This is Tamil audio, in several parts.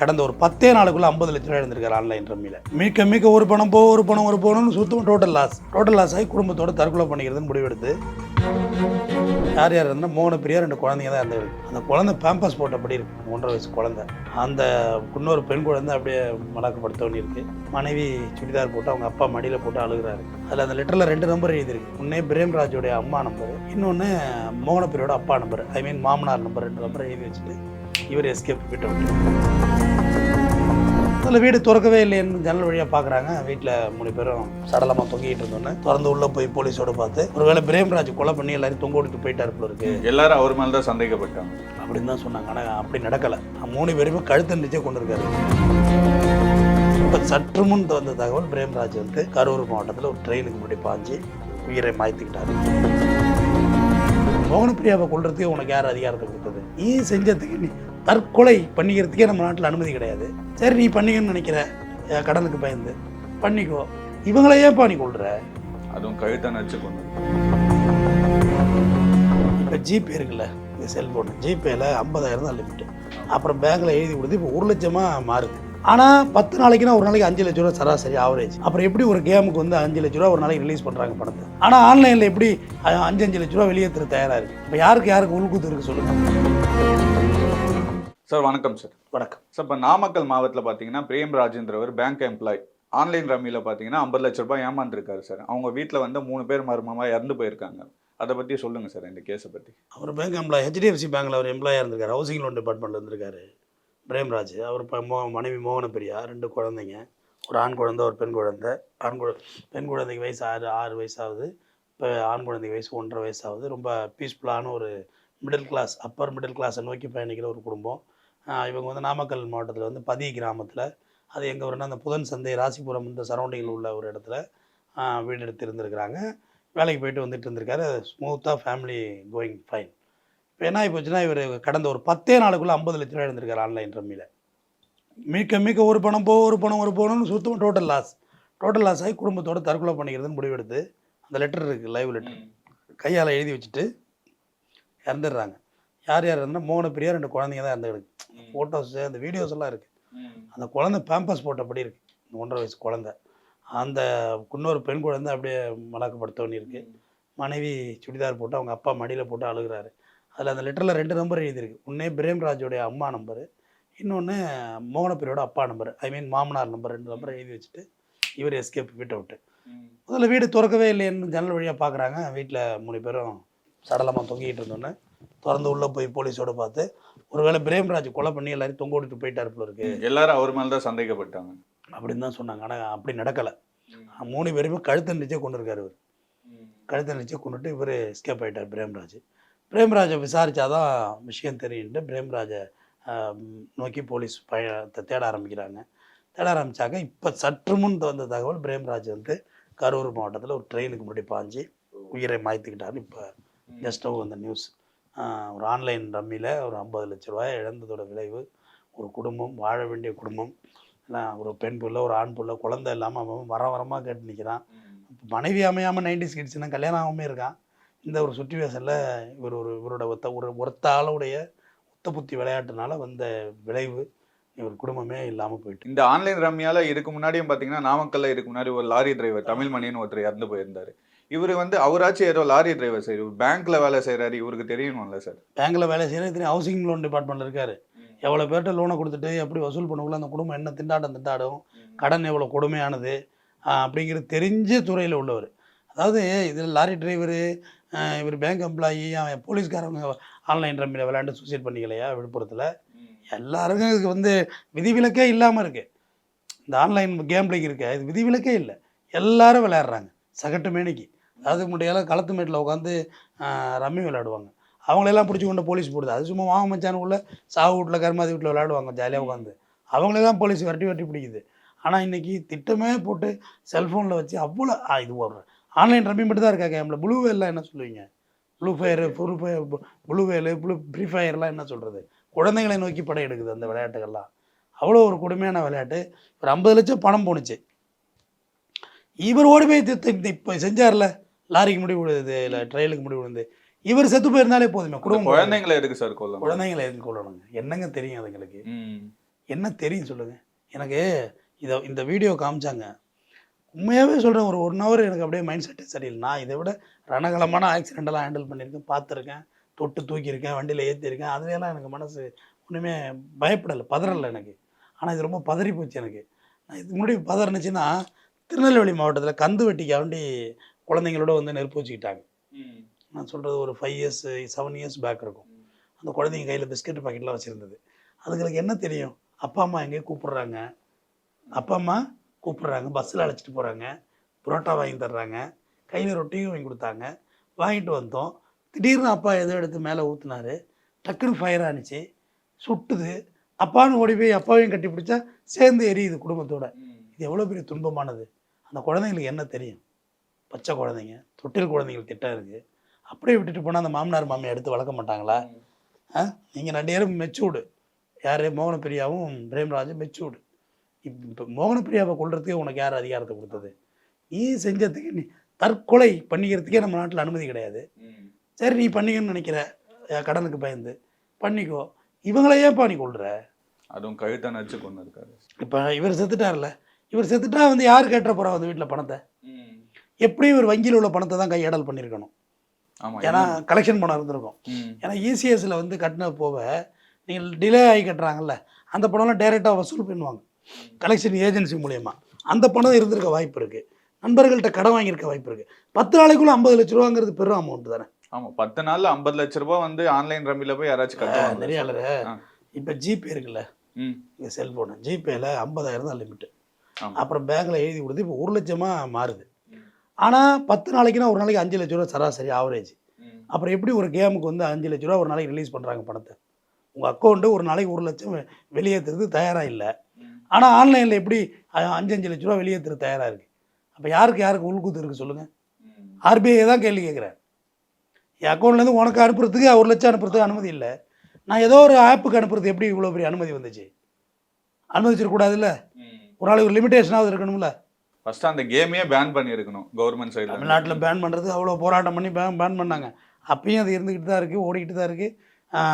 கடந்த ஒரு பத்தே நாளுக்குள்ள ஐம்பது லட்ச ரூபாய் இருந்திருக்காரு ஆன்லைன் ரம்மியில் மிக்க மிக்க ஒரு பணம் போ ஒரு பணம் ஒரு பணம்னு சுத்தமாக டோட்டல் லாஸ் டோட்டல் லாஸ் ஆகி குடும்பத்தோட தற்கொலை பண்ணிக்கிறதுன்னு முடிவெடுத்து யார் யார் இருந்தால் மோன பிரியா ரெண்டு குழந்தைங்க தான் இருந்தது அந்த குழந்தை பேம்பஸ் போட்டபடி இருக்கு. ஒன்றரை வயசு குழந்தை. அந்த இன்னொரு பெண் குழந்தை அப்படியே மலக்கப்படுத்தவனி இருக்கு மனைவி சுடிதார் போட்டு அவங்க அப்பா மடியில் போட்டு அழுகுறாரு. அதில் அந்த லெட்டரில் ரெண்டு நம்பர் எழுதியிருக்கு. ஒன்றே பிரேம்ராஜோடைய அம்மா நம்பர் இன்னொன்று மோகனப்பிரியோட அப்பா நம்பர் ஐ மீன் மாமனார் நம்பர் ரெண்டு நம்பர் எழுதி வச்சுட்டு இவர் எஸ்கேப் விட்டு விட்டு அதில் வீடு திறக்கவே இல்லைன்னு ஜன்னல் வழியாக பார்க்குறாங்க வீட்டில் மூணு பேரும் சடலமாக தொங்கிட்டு இருந்தோன்னே திறந்து உள்ளே போய் போலீஸோட பார்த்து ஒருவேளை பிரேம்ராஜ் கொலை பண்ணி எல்லாரையும் தொங்க விட்டுட்டு போயிட்டாரு போல இருக்கு. எல்லாரும் அவர் மேல தான் சந்தேகப்பட்டாங்க. அப்படின்னு தான் சொன்னாங்க. ஆனால் அப்படி நடக்கலை. மூணு பேருமே கழுத்து நிச்சயம் கொண்டு இருக்காரு இப்போ சற்று முன் வந்த தகவல் பிரேம்ராஜ் வந்து கரூர் மாவட்டத்தில் ஒரு ட்ரெயினுக்கு முன்னாடி பாஞ்சு உயிரை மாய்த்துக்கிட்டாரு. மோகனப்பிரியாவை கொள்றதுக்கே உனக்கு யார் அதிகாரத்தை கொடுத்தது? நீ செஞ்சதுக்கு நீ தற்கொலை பண்ணிக்கிறதுக்கே நம்ம நாட்டில் அனுமதி கிடையாது. சரி நீ பண்ணிக்கன்னு நினைக்கிற கடனுக்கு பயந்து பண்ணிக்கோ. இவங்கள ஏன்ப்பா நீ கொள்ற அதுவும் கழுத்தை நச்சு கொண்டு இப்போ ஜிபே இருக்குல்ல இந்த செல்ஃபோன் ஜிபேல ஐம்பதாயிரம் தான் லிமிட்டு அப்புறம் பேங்க்கில் எழுதி கொடுத்து இப்போ ஒரு லட்சமாக மாறுது. ஆனால் பத்து நாளைக்குனா ஒரு நாளைக்கு அஞ்சு லட்ச ரூபா சராசரி ஆவரேஜ் அப்புறம் எப்படி ஒரு கேமுக்கு வந்து அஞ்சு லட்ச ரூபா ஒரு நாளைக்கு ரிலீஸ் பண்ணுறாங்க பணத்தை ஆனால் ஆன்லைனில் எப்படி அஞ்சு அஞ்சு லட்ச ரூபா வெளியேற்ற தயாராக இருக்குது இப்போ யாருக்கு யாருக்கு உள்குத்து இருக்கு சொல்லுங்கள் சார் வணக்கம் சார். வணக்கம். சார் இப்போ நாமக்கல் மாவட்டத்தில் பார்த்தீங்கன்னா பிரேம் ராஜேந்திரவர் பேங்க் எம்ப்ளாய். ஆன்லைன் ரம்மியில் பார்த்தீங்கன்னா ஐம்பது லட்ச ரூபாய் ஏமாந்துருக்காரு சார். அவங்க வீட்டில் வந்து மூணு பேர் மர்மமாக இறந்து போயிருக்காங்க. அதை பற்றி சொல்லுங்கள் சார் இந்த கேஸை பற்றி அவர் பேங்க் எம்ப்ளாய் ஹெச்டிஎஃப்சி பேங்க்கில் அவர் எம்ப்ளாயாக இருந்திருக்காரு. ஹவுசிங் லோன் டிபார்ட்மெண்ட்டில் இருந்திருக்காரு. பிரேம்ராஜ் அவர் இப்போ மோ மனைவி மோகன பிரியா ரெண்டு குழந்தைங்க. ஒரு ஆண் குழந்தை ஒரு பெண் குழந்தை. ஆண் குழ பெண் குழந்தைக்கு வயசு ஆறு ஆறு வயசாகுது. இப்போ ஆண் குழந்தைக்கு வயசு ஒன்றரை வயசாகுது. ரொம்ப பீஸ்ஃபுல்லான ஒரு மிடில் கிளாஸ் அப்பர் மிடில் கிளாஸை நோக்கி பயணிக்கிற ஒரு குடும்பம். இவங்க வந்து நாமக்கல் மாவட்டத்தில் வந்து பதி கிராமத்தில் அது எங்கே வரும்னா அந்த புதன் சந்தை ராசிபுரம் இந்த சரௌண்டிங்கில் உள்ள ஒரு இடத்துல வீடு எடுத்து இருந்திருக்கிறாங்க. வேலைக்கு போயிட்டு வந்துட்டு இருந்திருக்காரு. ஸ்மூத்தாக ஃபேமிலி கோயிங் ஃபைன் இப்போ என்ன ஆகி போச்சுன்னா இவர் கடந்த ஒரு பத்தே நாளுக்குள்ளே ஐம்பது லட்ச ரூபா எழுந்திருக்காரு ஆன்லைன் ரம்மியில் மிக்க மிக்க ஒரு பணம் போ ஒரு பணம் ஒரு பணம்னு சுத்தமாக டோட்டல் லாஸ் டோட்டல் லாஸ் ஆகி குடும்பத்தோடு தற்கொலை பண்ணிக்கிறதுன்னு முடிவெடுத்து அந்த லெட்டர் இருக்குது லைவ் லெட்டர் கையால் எழுதி வச்சுட்டு இறந்துடுறாங்க. யார் யார் இருந்தால் மூணு பெரியார் ரெண்டு குழந்தைங்க தான் இறந்துருக்கு ஃபோட்டோஸ் அந்த வீடியோஸ் எல்லாம் இருக்குது அந்த குழந்தை பேம்பஸ் போட்டபடி இருக்குது ஒன்றரை வயசு குழந்தை. அந்த இன்னொரு பெண் குழந்தை அப்படியே மலக்கப்படுத்தவனி இருக்குது மனைவி சுடிதார் போட்டு அவங்க அப்பா மடியில் போட்டு அழுகுறாரு. அதில் அந்த லெட்டரில் ரெண்டு நம்பர் எழுதியிருக்கு. ஒன்றே பிரேம்ராஜோடைய அம்மா நம்பரு இன்னொன்று மோகனப்பிரியோட அப்பா நம்பர் ஐ மீன் மாமனார் நம்பர் ரெண்டு நம்பர் எழுதி வச்சுட்டு இவர் எஸ்கேப் வீட்டை விட்டு. முதல்ல வீடு திறக்கவே இல்லைன்னு ஜன்னல் வழியாக பார்க்குறாங்க வீட்டில் மூணு பேரும் சடலமாக தொங்கிட்டு இருந்தோன்னே. திறந்து உள்ளே போய் போலீஸோட பார்த்து ஒருவேளை பிரேம்ராஜ் கொலை பண்ணி எல்லாரையும் தொங்க விட்டுட்டு போயிட்டாரு போல இருக்கு. எல்லாரும் அவர் மேல தான் சந்தேகப்பட்டாங்க. அப்படின்னு தான் சொன்னாங்க. ஆனால் அப்படி நடக்கலை. மூணு பேருமே கழுத்தை நிச்சயம் கொண்டு இருக்காரு இவர் கழுத்தை நிச்சயம் கொண்டுட்டு இவர் எஸ்கேப் ஆயிட்டார் பிரேம்ராஜ். பிரேம்ராஜை விசாரிச்சாதான் விஷயம் தெரியுன்ட்டு பிரேம்ராஜை நோக்கி போலீஸ் பய தேட ஆரம்பிக்கிறாங்க. தேட ஆரம்பிச்சாங்க இப்போ சற்று முன் வந்த தகவல் பிரேம்ராஜ் வந்து கரூர் மாவட்டத்தில் ஒரு ட்ரெயினுக்கு முன்னாடி பாஞ்சு உயிரை மாய்த்துக்கிட்டாரு. இப்போ ஜஸ்ட்டாக வந்த நியூஸ் ஒரு ஆன்லைன் ரம்மியில் ஒரு ஐம்பது லட்ச ரூபாய் இழந்ததோட விளைவு. ஒரு குடும்பம் வாழ வேண்டிய குடும்பம். ஒரு பெண் புள்ள ஒரு ஆண் புள்ள குழந்தை இல்லாமல் அவன் வர வரமாக கேட்டு நிற்கிறான் மனைவி அமையாமல் நைன்டி கிட்ஸ்னா கல்யாணம் ஆகாமே இருக்கான். இந்த ஒரு சுச்சுவேஷனில் இவர் ஒரு இவரோட ஒத்த ஒரு ஒருத்த ஆளுடைய ஒத்த புத்தி விளையாட்டுனால வந்த விளைவு. இவர் குடும்பமே இல்லாமல் போயிட்டு. இந்த ஆன்லைன் ரம்மியால இதுக்கு முன்னாடியும் பார்த்தீங்கன்னா நாமக்கல்ல இதுக்கு முன்னாடி ஒரு லாரி டிரைவர் தமிழ்மணின்னு ஒருத்தர் இறந்து போயிருந்தாரு. இவர் வந்து அவராச்சும் ஏதோ லாரி டிரைவர் சார் இவர் பேங்க்ல வேலை செய்றாரு இவருக்கு தெரியணும்ல சார் பேங்க்கில் வேலை செய்கிற இத்தனை ஹவுசிங் லோன் டிபார்ட்மெண்ட்டில் இருக்காரு. எவ்வளோ பேர்கிட்ட லோனை கொடுத்துட்டு எப்படி வசூல் பண்ணக்குள்ள அந்த குடும்பம் என்ன திண்டாட்டம் திண்டாடும் கடன் எவ்வளோ கொடுமையானது அப்படிங்கிறது தெரிஞ்ச துறையில் உள்ளவர். அதாவது இதில் லாரி டிரைவரு இவர் பேங்க் எம்ப்ளாயி அவன் போலீஸ்காரங்க ஆன்லைன் ரம்மியில் விளையாண்டு சூசைட் பண்ணிக்கலையா விழுப்புரத்தில்? எல்லாருக்கும் இதுக்கு வந்து விதிவிலக்கே இல்லாமல் இருக்குது இந்த ஆன்லைன் கேம் பிளேக்கு இருக்க இது விதிவிலக்கே இல்லை. எல்லாரும் விளையாடுறாங்க சகட்டு மேனிக்கு. அதாவது முட்டையெல்லாம் களத்து மேட்டில் உட்காந்து ரம்மி விளையாடுவாங்க. அவங்களெல்லாம் பிடிச்சி கொண்டு போலீஸ் போடுது. அது சும்மா வாங்க மச்சானுக்குள்ள சாவு வீட்டில் கருமாதி வீட்டில் விளையாடுவாங்க ஜாலியாக உட்காந்து அவங்களெல்லாம் போலீஸ் வரட்டி வரட்டி பிடிக்குது. ஆனால் இன்னைக்கு திட்டமே போட்டு செல்ஃபோனில் வச்சு அவ்வளோ இது ஒரு ஆன்லைன் ரம்மி மட்டும் தான் இருக்கா கேமில்? ப்ளூ வேல்லாம் என்ன சொல்லுவீங்க? Blue fire full fire blue whale blue free ஃபயர்லாம் என்ன சொல்கிறது குழந்தைகளை நோக்கி படம் எடுக்குது அந்த விளையாட்டுகள்லாம். அவ்வளோ ஒரு கொடுமையான விளையாட்டு. ஒரு ஐம்பது லட்சம் பணம் போணுச்சு. இவர் ஓடி போய் தி- இப்போ செஞ்சார்ல? லாரிக்கு முடி விழுது இல்லை ட்ரெயிலுக்கு முடி விழுந்து. இவர் செத்து போயிருந்தாலே போதுமே குடும்பம் குழந்தைங்களை எதுக்கு சார் கொல்லணும்? குழந்தைங்களை எதுக்கு கொள்ளணுங்க என்னங்க தெரியும் அதுங்களுக்கு. என்ன தெரியும் சொல்லுங்கள் எனக்கு இதை இந்த வீடியோ காமிச்சாங்க. உண்மையாகவே சொல்கிறேன் ஒரு ஒன் ஹவர் எனக்கு அப்படியே மைண்ட் செட்டே சரியில்லை. நான் இதை விட ரணகலமான ஆக்சிடெண்ட்டெல்லாம் ஹேண்டில் பண்ணியிருக்கேன் பார்த்துருக்கேன் தொட்டு தூக்கியிருக்கேன் வண்டியில் ஏற்றிருக்கேன் அதுலலாம் எனக்கு மனசு ஒன்றுமே பயப்படலை பதறலை எனக்கு. ஆனால் இது ரொம்ப பதறி போச்சு எனக்கு. நான் இதுக்கு முன்னாடி பதறினுச்சுன்னா திருநெல்வேலி மாவட்டத்தில் கந்து வெட்டிக்காண்டி குழந்தைங்களோட வந்து நெருப்பு வச்சுக்கிட்டாங்க நான் சொல்கிறது ஒரு five years seven years back இருக்கும். அந்த குழந்தைங்க கையில் பிஸ்கட் பாக்கெட்லாம் வச்சுருந்தது. அதுங்களுக்கு என்ன தெரியும்? அப்பா அம்மா எங்கேயோ கூப்பிடுறாங்க. அப்பா அம்மா கூப்பிடுறாங்க. பஸ்ஸில் அழைச்சிட்டு போகிறாங்க புரோட்டா வாங்கி தர்றாங்க. கையில் ரொட்டியும் வாங்கி கொடுத்தாங்க. வாங்கிட்டு வந்தோம். திடீர்னு அப்பா எதோ எடுத்து மேலே ஊற்றுனாரு டக்குன்னு ஃபயர் ஆனிச்சு. சுட்டுது. அப்பான்னு ஓடி போய் அப்பாவையும் கட்டி பிடிச்சா சேர்ந்து எரியுது குடும்பத்தோட. இது எவ்வளோ பெரிய துன்பமானது. அந்த குழந்தைங்களுக்கு என்ன தெரியும்? பச்சை குழந்தைங்க தொட்டில் குழந்தைங்களுக்கு திட்டம் இருக்குது அப்படியே விட்டுட்டு போனால் அந்த மாமனார் மாமியை எடுத்து வளர்க்க மாட்டாங்களா? ஆ? நீங்கள் ரெண்டு பேரும் மெச்சூர்டு யார்? மோகன பிரியாவும் பிரேம்ராஜும் மெச்சூர்டு இப்போ மோகன பிரியாவை கொள்றதுக்கே உனக்கு யார் அதிகாரத்தை கொடுத்தது? நீ செஞ்சதுக்கு நீ தற்கொலை பண்ணிக்கிறதுக்கே நம்ம நாட்டில் அனுமதி கிடையாது. சரி நீ பண்ணிக்கணும்னு நினைக்கிற கடனுக்கு பயந்து பண்ணிக்கோ. இவங்கள ஏன்ப்பா நீ கொள்ற அதுவும் கழுத்தை நச்சு கொண்டு இருக்காரு இப்போ இவர் செத்துட்டார்ல. இவர் செத்துட்டா வந்து யார் கேட்டுற போகிறா வந்து வீட்டில் பணத்தை? எப்படியும் இவர் வங்கியில் உள்ள பணத்தை தான் கையாடல் பண்ணியிருக்கணும். ஏன்னா கலெக்ஷன் பணம் இருந்திருக்கும். ஏன்னா இசிஎஸ்ல வந்து கட்டின போக நீங்கள் டிலே ஆகி கட்டுறாங்கல்ல அந்த பணம்லாம் டைரெக்டாக வசூல் பண்ணுவாங்க. கலெக்ஷன் ஏஜென்சி மூலயமா. அந்த பணம் இருந்திருக்க வாய்ப்பு இருக்குது நண்பர்கள்ட்ட கடன் வாங்கியிருக்க வாய்ப்பு இருக்குது பத்து நாளைக்குள்ள ஐம்பது லட்ச ரூபாங்கிறது பெரும் அமௌண்ட் தானே? ஆமா பத்து நாள்ல ஐம்பது லட்ச ரூபாய் வந்து ஆன்லைன் ரம்மில போய் யாராச்சும் கட்டுவாங்க. நிறைய. இப்போ ஜிபே இருக்குல்ல ம். இங்கே செல்ஃபோனு ஜிபேயில் ஐம்பதாயிரம் தான் லிமிட்டு. அப்புறம் பேங்க்கில் எழுதி கொடுத்து இப்போ ஒரு லட்சமாக மாறுது. ஆனால் பத்து நாளைக்குன்னா ஒரு நாளைக்கு அஞ்சு லட்ச ரூபா சராசரி ஆவரேஜ். அப்புறம் எப்படி ஒரு கேமுக்கு வந்து அஞ்சு லட்ச ரூபா ஒரு நாளைக்கு ரிலீஸ் பண்ணுறாங்க பணத்தை? உங்கள் அக்கௌண்ட்டு ஒரு நாளைக்கு ஒரு லட்சம் வெளியேற்றுறதுக்கு தயாராக இல்லை. ஆனால் ஆன்லைனில் எப்படி அஞ்சு அஞ்சு லட்ச ரூபா வெளியேற்றுற தயாராக இருக்குது அப்போ யாருக்கு யாருக்கு உள்கூத்து இருக்குது சொல்லுங்கள். ஆர்பிஐ தான் கேள்வி கேட்குறேன் என் அக்கௌண்ட்லேருந்து உனக்கு அனுப்புறதுக்கு ஒரு லட்சம் அனுப்புறதுக்கு அனுமதி இல்லை. நான் ஏதோ ஒரு ஆப்புக்கு அனுப்புறது எப்படி இவ்வளோ பெரிய அனுமதி வந்துச்சு? அனுமதிச்சிடக்கூடாதுல்ல. ஒரு நாளைக்கு ஒரு லிமிடேஷனாவது இருக்கணும்ல? ஃபர்ஸ்ட் அந்த கேமையே பேன் பண்ணியிருக்கணும் கவர்மெண்ட் சைடுல தமிழ்நாட்டில் பேன் பண்ணுறது அவ்வளோ போராட்டம் பண்ணி பேன் பேன் பண்ணாங்க. அப்பயும் அது இருந்துக்கிட்டு தான் இருக்குது ஓடிக்கிட்டு தான் இருக்குது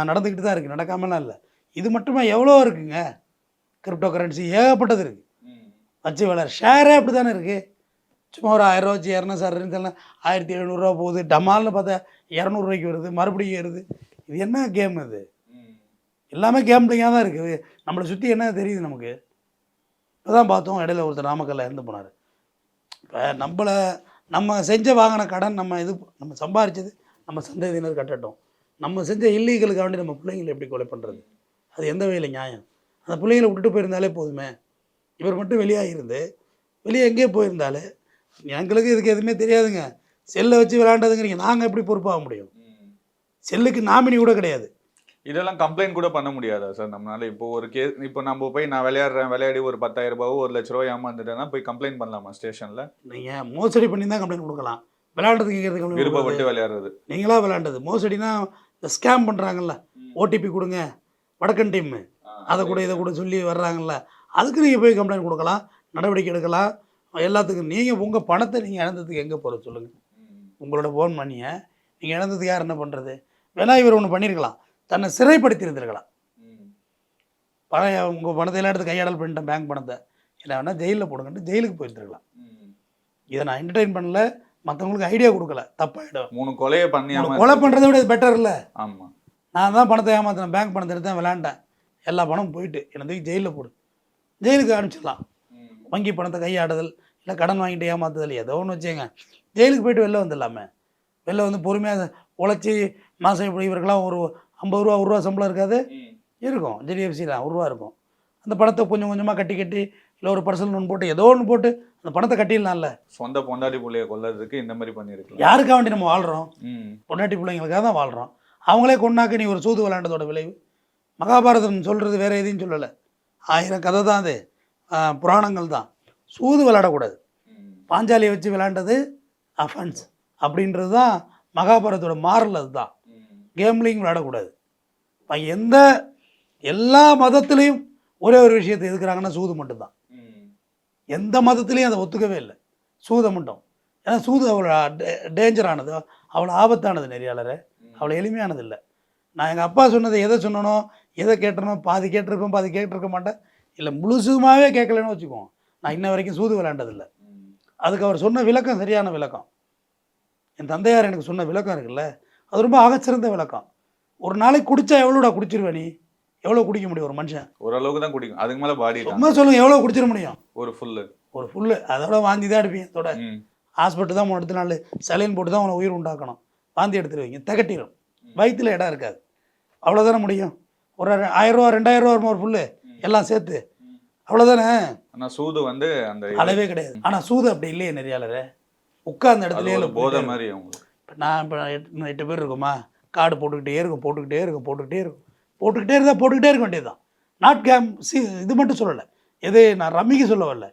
நடந்துக்கிட்டு தான் இருக்குது நடக்காமலாம் இல்லை. இது மட்டுமே எவ்வளோ இருக்குங்க? கிரிப்டோ கரன்சி ஏகப்பட்டது இருக்குது வச்சு விளையாட ஷேரே அப்படி தானே இருக்குது சும்மா ஒரு ஆயிரம் ரூபா வச்சு இரநூறு சார் இருந்தாலும் ஆயிரத்தி எழுநூறுவா போகுது டமால்னு பார்த்தா இரநூறுவாய்க்கு வருது மறுபடியும் ஏறுது. இது என்ன கேம் இது எல்லாமே கேம்பிளிங்காக தான் இருக்குது நம்மளை சுற்றி என்ன தெரியுது நமக்கு? தான் பார்த்தோம் இடையில ஒருத்தர் நாமக்கல்ல இறந்து போனார். இப்போ நம்மளை நம்ம செஞ்ச வாங்கின கடன் நம்ம இது நம்ம சம்பாரிச்சது நம்ம சந்ததியினர் கட்டட்டும். நம்ம செஞ்ச இல்லீகலுக்காண்டி நம்ம பிள்ளைங்களை எப்படி கொலை பண்ணுறது அது எந்த வகையில் நியாயம்? அந்த பிள்ளைங்களை விட்டுட்டு போயிருந்தாலே போதுமே. இவர் மட்டும் வெளியாக இருந்து வெளியே எங்கேயோ போயிருந்தாலே எங்களுக்கு இதுக்கு எதுவுமே தெரியாதுங்க. செல்லை வச்சு விளையாண்டதுங்கிறீங்க நாங்கள் எப்படி பொறுப்பாக முடியும்? செல்லுக்கு நாமினி கூட கிடையாது. இதெல்லாம் கம்ப்ளைண்ட் கூட பண்ண முடியாதா சார்? நம்மளால இப்போ ஒரு கேஸ் இப்போ நம்ம போய் நான் விளையாடுறேன் விளையாடி ஒரு பத்தாயிரம் ரூபாவோ ஒரு லட்ச ரூபாய் ஏமாந்துட்டேன்னா போய் கம்ப்ளைண்ட் பண்ணலாமா ஸ்டேஷன்ல நீங்கள் மோசடி பண்ணி தான் கம்ப்ளைண்ட் கொடுக்கலாம். complaint கொடுக்கறது. விருப்பப்பட்டு விளையாடுறது. நீங்களா விளையாண்டது மோசடினா இந்த ஸ்கேம் பண்ணுறாங்கல்ல ஓடிபி கொடுங்க. வடக்கன் டீம் அதை கூட இதை கூட சொல்லி வர்றாங்கல்ல. அதுக்கு நீங்கள் போய் கம்ப்ளைண்ட் கொடுக்கலாம். நடவடிக்கை எடுக்கலாம். எல்லாத்துக்கும் நீங்கள் உங்கள் பணத்தை நீங்கள் இழந்ததுக்கு எங்கே போகிறது சொல்லுங்கள் உங்களோட ஃபோன் பண்ணியை நீங்கள் இழந்ததுக்கு யார் என்ன பண்ணுறது வேணா இவர் ஒன்று பண்ணியிருக்கலாம் தன்னை சிறைப்படுத்தி இருந்திருக்கலாம் பழைய உங்கள் பணத்தை எல்லாம் எடுத்து கையாடல் பண்ணிட்டேன் பேங்க் பணத்தை. என்ன வேணால் ஜெயிலில் போடுங்கன்ட்டு ஜெயிலுக்கு போயிருந்துருக்கலாம். இதை நான் என்டர்டைன் பண்ணல. மற்றவங்களுக்கு ஐடியா கொடுக்கல. தப்பாயிடும். மூணு கொலையை உனக்கு கொலை பண்ணுறதை விட இது பெட்டர் இல்லை. ஆமா. நான் தான் பணத்தை ஏமாத்தினேன் பேங்க் பணத்தை எடுத்தேன் விளையாண்டேன். எல்லா பணமும் போயிட்டு என்னை தூக்கி ஜெயிலில் போடு. ஜெயிலுக்கு அனுப்பிச்சிடலாம். வங்கி பணத்தை கையாடுதல் இல்லை கடன் வாங்கிட்டு ஏமாத்துதல் ஏதோ ஒன்று வச்சுங்க ஜெயிலுக்கு போயிட்டு வெளில வந்துடலாமே. வெளில வந்து பொறுமையாக உழைச்சி மாதம் இப்படி இவருக்கெல்லாம் ஒரு ஐம்பது ரூபா ஒரு ரூபா சம்பளம் இருக்காது. இருக்கும். ஜெடிஎஃப்சியில் ஒரு ரூபா இருக்கும். அந்த பணத்தை கொஞ்சம் கொஞ்சமாக கட்டி கட்டி இல்லை ஒரு பர்சனல் ஒன்று போட்டு ஏதோ ஒன்று போட்டு அந்த பணத்தை கட்டிடலாம்ல. சொந்த பொண்டாடி புள்ளைய கொல்லறதுக்கு இந்த மாதிரி பண்ணிருக்கலாம் யாருக்காக வேண்டி நம்ம வாழ்கிறோம் பொண்டாட்டி பிள்ளைங்களுக்காக தான் வாழ்கிறோம் அவங்களே கொண்டாக்க நீ ஒரு சூது விளையாண்டதோட விளைவு. மகாபாரதம் சொல்கிறது வேற எதையும் சொல்லலை. ஆயிரம் கதை தான் அது. புராணங்கள் தான். சூது விளையாடக்கூடாது. பாஞ்சாலியை வச்சு விளையாண்டது அஃபென்ஸ் அப்படின்றது தான் மகாபாரதத்தோட மாறல் அதுதான். கேம்லிங் விளையாடக்கூடாது. இப்போ எந்த எல்லா மதத்துலேயும் ஒரே ஒரு விஷயத்தை எதுக்குறாங்கன்னா சூது மட்டும்தான். எந்த மதத்துலேயும் அதை ஒத்துக்கவே இல்லை. சூதை மட்டும். ஏன்னா சூது அவ்வளோ டேஞ்சரானது. அவ்வளோ ஆபத்தானது நெறியாளர். அவ்வளோ எளிமையானது இல்லை. நான் எங்கள் அப்பா சொன்னதை எதை சொன்னனோ எதை கேட்டனோ பாதி கேட்டிருப்பேன் பாதி கேட்டிருக்க மாட்டேன். இல்லை முழுசுமாவே கேட்கலன்னு வச்சுக்குவோம் நான் இன்ன வரைக்கும் சூது விளையாண்டதில்லை. அதுக்கு அவர் சொன்ன விளக்கம் சரியான விளக்கம். என் தந்தையார் எனக்கு சொன்ன விளக்கம் இருக்குல்ல அது ரொம்ப ஆகச்சிறந்த விளக்கம். ஒரு நாளைக்கு குடிச்சா எவ்வளோடா குடிச்சிருவே நீ? எவ்வளோ குடிக்க முடியும் ஒரு மனுஷன்? ஓரளவுக்கு தான் குடிக்கும். அதுக்கு மேல பாடி சும்மா சொல்லுங்க எவ்வளோ குடிச்சிட முடியும்? ஒரு ஃபுல்லு ஒரு ஃபுல்லு அதோட வாந்தி தான் எடுப்பீங்க அதோட ஹாஸ்பிட்டல் தான் அடுத்த நாள் சலைன் போட்டு தான் உன உயிர் உண்டாக்கணும். வாந்தி எடுத்துருவீங்க திகட்டிடும் வயிற்றுல இடம் இருக்காது. அவ்வளோதானே முடியும்? ஒரு ஆயிரம் ரூபா ரெண்டாயிரம் ரூபா வருமா ஒரு ஃபுல்லு எல்லாம் சேர்த்து. அவ்வளோதானே ஆனா சூது வந்து அந்த அளவே கிடையாது. ஆனால் சூது அப்படி இல்லையே நெறியாளரே. உட்கார்ந்த ஒரு போதை மாதிரி நான் இப்போ எட்டு எட்டு பேர் இருக்கோமா? கார்டு போட்டுக்கிட்டே இருக்கும் போட்டுக்கிட்டே இருக்கும் போட்டுக்கிட்டே இருக்கும். போட்டுக்கிட்டே இருந்தால் போட்டுக்கிட்டே இருக்க வேண்டியதுதான். நாட் கேம் சி இது மட்டும் சொல்லலை. எது நான் ரம்மிக்கு சொல்ல வரல.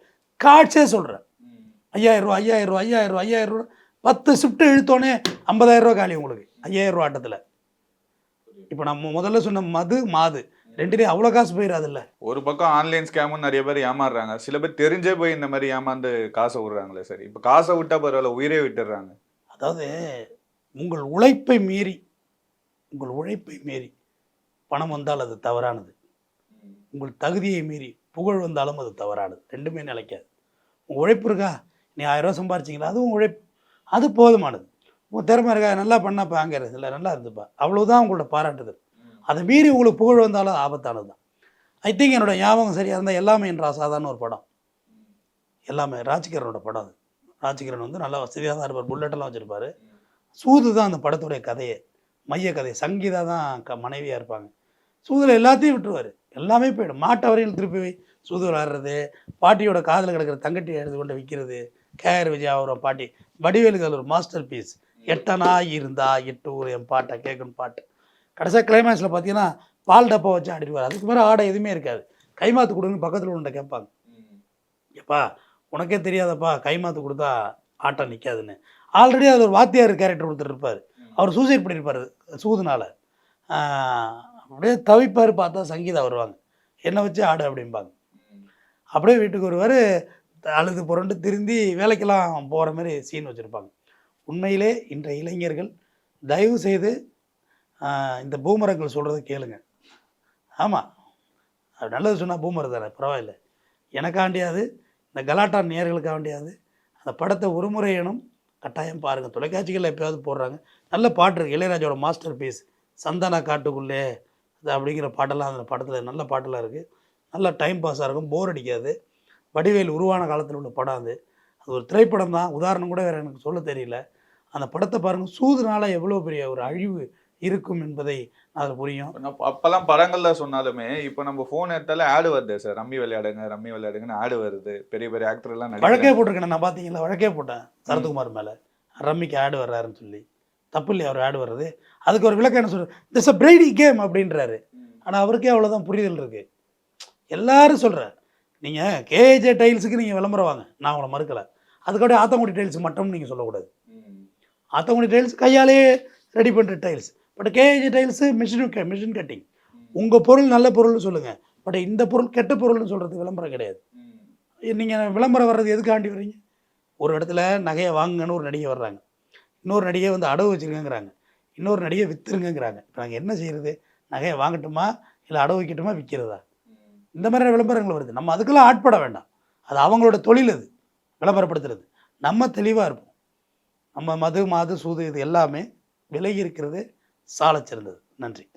கார்ட்ஸே சொல்கிறேன் ஐயாயிரம் ரூபா ஐயாயிரம் ரூபா ஐயாயிரம் ரூபா ஐயாயிரம் ரூபா. பத்து ஷிஃப்ட்டு இழுத்தோன்னே ஐம்பதாயிரம் ரூபா காலி உங்களுக்கு. ஐயாயிரம் ரூபா ஆட்டத்தில். இப்போ நம்ம முதல்ல சொன்ன மது மாது. ரெண்டுலேயும் அவ்வளோ காசு போயிடாதுல்ல ஒரு பக்கம் ஆன்லைன் ஸ்கேமும் நிறைய பேர் ஏமாறுறாங்க. சில பேர் தெரிஞ்சே போய் இந்த மாதிரி ஏமாந்து காசை விடுறாங்களே சரி. இப்போ காசை விட்டால் பரவாயில்ல உயிரே விட்டுடுறாங்க அதாவது உங்கள் உழைப்பை மீறி உங்கள் உழைப்பை மீறி பணம் வந்தால் அது தவறானது. உங்கள் தகுதியை மீறி புகழ் வந்தாலும் அது தவறானது. ரெண்டுமே நிலைக்காது. உங்கள் உழைப்பு இருக்கா? நீ ஆயிரம் ரூபா சம்பாரிச்சிங்களா? அதுவும் உழைப்பு. அது போதுமானது. உங்கள் திறமை இருக்கா? நல்லா பண்ணப்பா அங்கே இல்லை நல்லா இருந்துப்பா. அவ்வளோதான் உங்களோட பாராட்டுதல். அதை மீறி உங்களுக்கு புகழ் வந்தாலும் ஆபத்தானது தான் ஐ திங்க் என்னோடய ஞாபகம் சரியாக இருந்தால் எல்லாமே என்ற அசாதாரண ஒரு படம். எல்லாமே ராஜ்கிரனோட படம் அது. ராஜ்கிரண் வந்து நல்லா வசதியாக தான் இருப்பார். புல்லட்டெல்லாம் வச்சுருப்பாரு. சூது தான் அந்த படத்துடைய கதையே. மைய கதை. சங்கீதா தான் க மனைவியாக இருப்பாங்க. சூதில் எல்லாத்தையும் விட்டுருவார். எல்லாமே போயிடும். மாட்டை வரையில் திருப்பி சூது விளாடுறது பாட்டியோட காதில் கிடக்கிற தங்கட்டி எடுத்து கொண்டு விற்கிறது கேஆர் விஜயா அவரோட பாட்டி வடிவேலுக்கு அதில் ஒரு மாஸ்டர் பீஸ் எட்டனா இருந்தா எட்டு ஊர் என் பாட்டை கேட்கணும் பாட்டு. கடைசியாக கிளைமேக்ஸில் பார்த்தீங்கன்னா பால் டப்பா வச்சு ஆடிடுவார். அதுக்கு மேலே ஆடை எதுவுமே இருக்காது. கைமாத்து கொடுன்னு பக்கத்தில் உன்ட்ட கேட்பாங்க. எப்பா உனக்கே தெரியாதப்பா கைமாத்து கொடுத்தா ஆட்டம் நிற்காதுன்னு ஆல்ரெடி அதில் ஒரு வாத்தியார் கேரக்டர் ஒருத்தர் இருப்பார். அவர் சூசைட் பண்ணியிருப்பார் சூதுனால. அப்படியே தவிப்பார் பார்த்தா சங்கீதா வருவாங்க. என்னை வச்சு ஆடு அப்படிம்பாங்க. அப்படியே வீட்டுக்கு வருவார் அழுது புரண்டு திருந்தி வேலைக்கெல்லாம் போகிற மாதிரி சீன் வச்சுருப்பாங்க. உண்மையிலே இன்றைய இளைஞர்கள் தயவு செய்து இந்த பூமரங்கள் சொல்கிறத கேளுங்க. ஆமாம் அது நல்லது சொன்னால் பூமர் தானே பரவாயில்ல எனக்காண்டியாது இந்த கலாட்டா நேர்களுக்காக வேண்டியாது. அந்த படத்தை ஒரு முறையேனும் கட்டாயம் பாருங்கள் தொலைக்காட்சிகளில் எப்பயாவது போடுறாங்க. நல்ல பாட்டு இருக்குது இளையராஜாவோட மாஸ்டர் பீஸ். சந்தானா காட்டுக்குள்ளே. அது அப்படிங்கிற பாட்டெல்லாம் அந்த படத்தில் நல்ல பாட்டெல்லாம் இருக்குது நல்ல டைம் பாஸாக இருக்கும். போர் அடிக்காது. வடிவேல் உருவான காலத்தில் உள்ள படம் அது. அது ஒரு திரைப்படம் தான் உதாரணம் கூட வேறு எனக்கு சொல்ல தெரியல. அந்த படத்தை பாருங்கள் சூதுனால எவ்வளோ பெரிய ஒரு அழிவு இருக்கும் என்பதை அதில் புரியும். அப்பெல்லாம் படங்கள்ல சொன்னாலுமே இப்போ நம்ம ஃபோன் எடுத்தாலே ஆடு வருது சார் ரம்மி விளையாடுங்க ரம்மி விளையாடுங்கன்னு ஆடு வருது. பெரிய பெரிய ஆக்டர் எல்லாம் வழக்கே. போட்டிருக்கேன். நான் பார்த்தீங்களா வழக்கே போட்டேன். சரத்குமார் மேலே. ரம்மிக்கு ஆடு வர்றாருன்னு சொல்லி. தப்பு இல்லையா அவர் ஆடு வர்றது. அதுக்கு ஒரு விளக்கம் என்ன சொல்கிறார் திஸ் அ பிரைடி கேம் அப்படின்றாரு. ஆனால் அவருக்கே அவ்வளோதான் புரிதல் இருக்குது எல்லாரும் சொல்கிறார் நீங்கள் கேஜே டைல்ஸுக்கு நீங்கள் விளம்பரம் வாங்க. நான் உங்களை மறுக்கலை. அதுக்கோட ஆத்தங்குடி டைல்ஸ் மட்டும் நீங்கள் சொல்லக்கூடாது. ஆத்தங்குடி டைல்ஸ் கையாலேயே ரெடி பண்ணுற tiles. But KJ tiles machine machine cutting உங்கள் பொருள் நல்ல பொருள்னு சொல்லுங்கள் பட் இந்த பொருள் கெட்ட பொருள்னு சொல்கிறது விளம்பரம் கிடையாது. நீங்கள் விளம்பரம் வர்றது எதுக்காண்டி வர்றீங்க? ஒரு இடத்துல நகையை வாங்குங்கன்னு ஒரு நடிகை வர்றாங்க. இன்னொரு நடிகை வந்து அடவு வச்சுருக்கேங்கிறாங்க. இன்னொரு நடிகை விற்றுருங்கிறாங்க இப்போ நாங்கள் என்ன செய்கிறது நகையை வாங்கட்டுமா? இல்லை அடவு வைக்கட்டுமா? விற்கிறதா இந்த மாதிரி விளம்பரங்கள் வருது. நம்ம அதுக்கெல்லாம் ஆட்பட வேண்டாம். அது அவங்களோட தொழில் அது. விளம்பரப்படுத்துறது. நம்ம தெளிவாக இருப்போம். நம்ம மது மாது சூது இது எல்லாமே விலகி இருக்கிறது. சாலச் சிறந்தது நன்றி நன்றி.